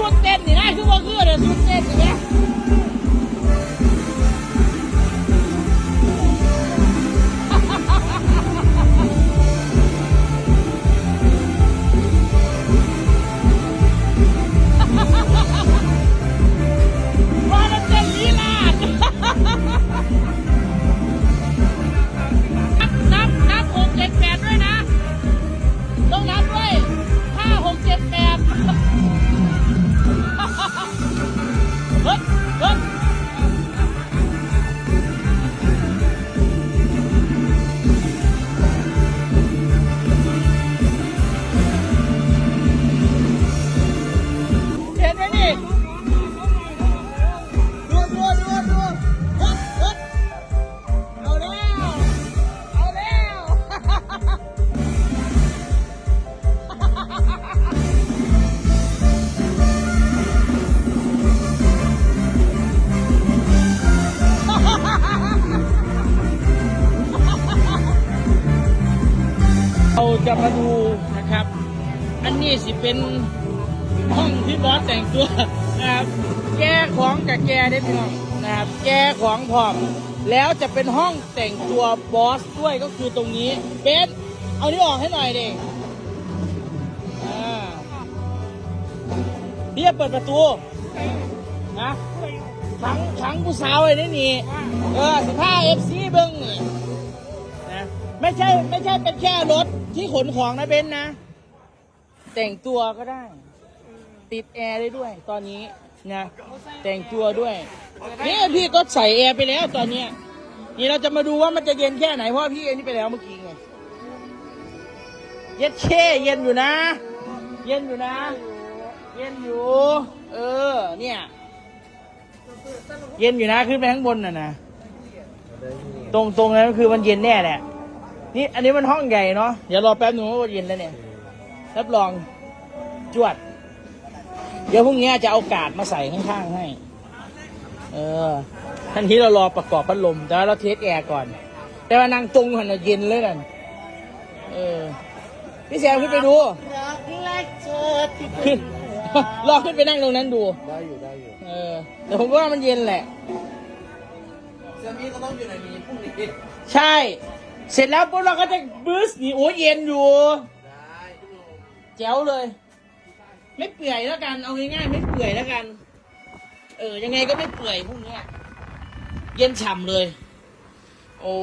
ชุดเต้นนี่นะคือว่าคือเดี๋ยวชุดเต้นนี่นะ เราจะมาดูนะครับ อันนี้สิเป็นห้องที่บอสแต่งตัวนะครับ แก้ของกับแกได้พี่น้องนะครับ แก้ของพร้อม แล้วจะเป็นห้องแต่งตัวบอสด้วยก็คือตรงนี้เบนเอานี่ออกให้หน่อยดิอ่าพี่จะเปิดประตูนะขังขังผู้สาวไว้ได้นี่เออสิผ้าเอฟซีเบิ้ง ไม่ใช่ไม่ใช่เป็นแค่รถที่ขนของนะเบนซ์นะ แต่งตัวก็ได้ ติดแอร์ได้ด้วยตอนนี้นะแต่งตัวด้วยนี่พี่ก็ใส่แอร์ไปแล้วตอนเนี้ยนี่เราจะมาดูว่ามันจะเย็นแค่ไหนเพราะพี่เอ็นนี่ไปแล้วเมื่อกี้ไงเย็ดเช่เย็นอยู่นะ เย็นอยู่นะ เย็นอยู่ เออ เนี่ย เย็นอยู่นะขึ้นไปข้างบนน่ะนะตรงตรงนั้นคือมันเย็นแน่แหละ นี่อันนี้มันห้องใหญ่เนาะเดี๋ยวรอแป๊บหนึงว่าเย็นแล้วเนี่ยรับรองจวด เดี๋ยวพรุ่งนี้จะเอากาดมาใส่ข้างๆให้ เออทันทีเรารอประกอบพัดลมแต่ว่าเราเทสแอร์ก่อน แต่ว่านั่งตรงหันน่ะเย็นเลยนั่นเออพี่แซมขึ้นไปดูรักแรกเจอที่ขึ้นลองขึ้นไปนั่งตรงนั้นดู ได้อยู่ได้อยู่ เออ แต่ผมว่ามันเย็นแหละเซมี่ก็ต้องอยู่ในนี้พรุ่งนี้ ใช่ เสร็จแล้วปุ๊บเราก็จะบูสต์นี่โอ้ยเย็นอยู่ได้แจ๋วเลย ไม่เปื่อยแล้วกัน เอาง่ายๆไม่เปื่อยแล้วกัน เออ ยังไงก็ไม่เปื่อยพวกเนี้ยเย็นฉ่ำเลย โอ้